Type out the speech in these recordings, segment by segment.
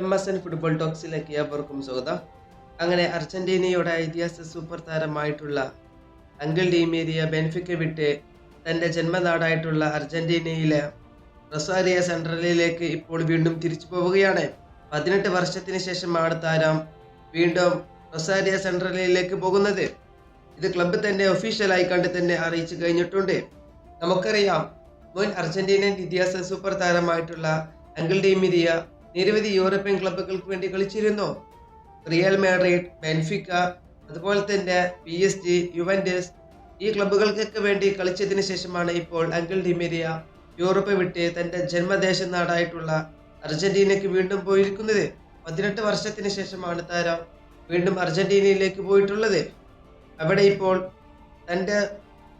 M S N football ടോക്സിലേക്ക് ഏവർക്കും സ്വാഗതം. അങ്ങനെ അർജന്റീനയുടെ ഇതിഹാസ സൂപ്പർ താരമായിട്ടുള്ള അങ്കിൾ ഡീമേരിയ ബെൻഫിക്ക വിട്ട് തന്റെ ജന്മനാടായിട്ടുള്ള അർജന്റീനയിലെ റൊസാരിയ സെൻട്രലിലേക്ക് ഇപ്പോൾ വീണ്ടും തിരിച്ചു പോവുകയാണ്. പതിനെട്ട് വർഷത്തിന് ശേഷമാണ് താരം വീണ്ടും റൊസാരിയ സെൻട്രലിലേക്ക് പോകുന്നത്. ഇത് ക്ലബ്ബ് തന്നെ ഒഫീഷ്യലായി കണ്ട് തന്നെ അറിയിച്ചു കഴിഞ്ഞിട്ടുണ്ട്. നമുക്കറിയാം മുൻ അർജന്റീനൻ ഇതിഹാസ സൂപ്പർ താരമായിട്ടുള്ള അങ്കിൾ ഡീമിരിയ നിരവധി യൂറോപ്യൻ ക്ലബ്ബുകൾക്ക് വേണ്ടി കളിച്ചിരുന്നു. റിയൽ മാഡ്രിഡ് ബെൻഫിക്ക അതുപോലെ തന്നെ പി എസ് ജി യുവൻഡസ് ഈ ക്ലബ്ബുകൾക്കൊക്കെ വേണ്ടി കളിച്ചതിന് ശേഷമാണ് ഇപ്പോൾ അങ്കിൾ ഡിമേരിയ യൂറോപ്പ് വിട്ട് തന്റെ ജന്മദേശ നാടായിട്ടുള്ള അർജന്റീനയ്ക്ക് വീണ്ടും പോയിരിക്കുന്നത്. പതിനെട്ട് വർഷത്തിന് ശേഷമാണ് താരം വീണ്ടും അർജന്റീനയിലേക്ക് പോയിട്ടുള്ളത്. അവിടെ ഇപ്പോൾ തന്റെ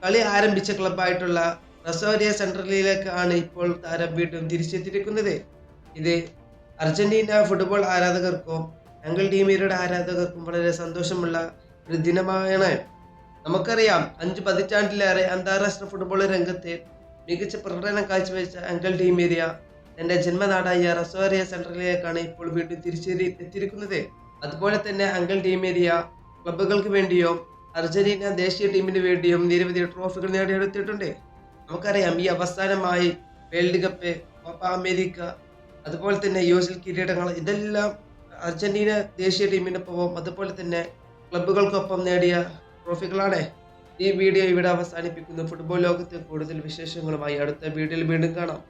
കളി ആരംഭിച്ച ക്ലബ്ബായിട്ടുള്ള റസോരിയ സെൻട്രലിലേക്ക് ആണ് ഇപ്പോൾ താരം വീണ്ടും തിരിച്ചെത്തിയിരിക്കുന്നത്. ഇത് അർജന്റീന ഫുട്ബോൾ ആരാധകർക്കും ഞങ്ങൾ ടീമിയുടെ ആരാധകർക്കും വളരെ സന്തോഷമുള്ള ഒരു ദിനമാണ്. നമുക്കറിയാം അഞ്ച് പതിറ്റാണ്ടിലേറെ അന്താരാഷ്ട്ര ഫുട്ബോൾ രംഗത്തെ മികച്ച പ്രകടനം കാഴ്ചവെച്ച അങ്കിൾ ടീമേരിയ തന്റെ ജന്മനാടായ റസോറിയ സെൻട്രലിലേക്കാണ് ഇപ്പോൾ വീണ്ടും തിരിച്ചേരി എത്തിയിരിക്കുന്നത്. അതുപോലെ തന്നെ അങ്കിൾ ടീമേരിയ ക്ലബുകൾക്ക് വേണ്ടിയോ അർജന്റീന ദേശീയ ടീമിന് വേണ്ടിയും നിരവധി ട്രോഫികൾ നേടിയെടുത്തിട്ടുണ്ട്. നമുക്കറിയാം ഈ അവസാനമായി വേൾഡ് കപ്പ് കോപ്പ അമേരിക്ക അതുപോലെ തന്നെ യു കിരീടങ്ങൾ ഇതെല്ലാം അർജന്റീന ദേശീയ ടീമിനൊപ്പവും അതുപോലെ തന്നെ ക്ലബ്ബുകൾക്കൊപ്പം നേടിയ ട്രോഫികളാണ് ഈ വീഡിയോ ഇവിടെ അവസാനിപ്പിക്കുന്നു. ഫുട്ബോൾ ലോകത്തെ കൂടുതൽ വിശേഷങ്ങളുമായി അടുത്ത വീഡിയോയിൽ വീണ്ടും കാണാം.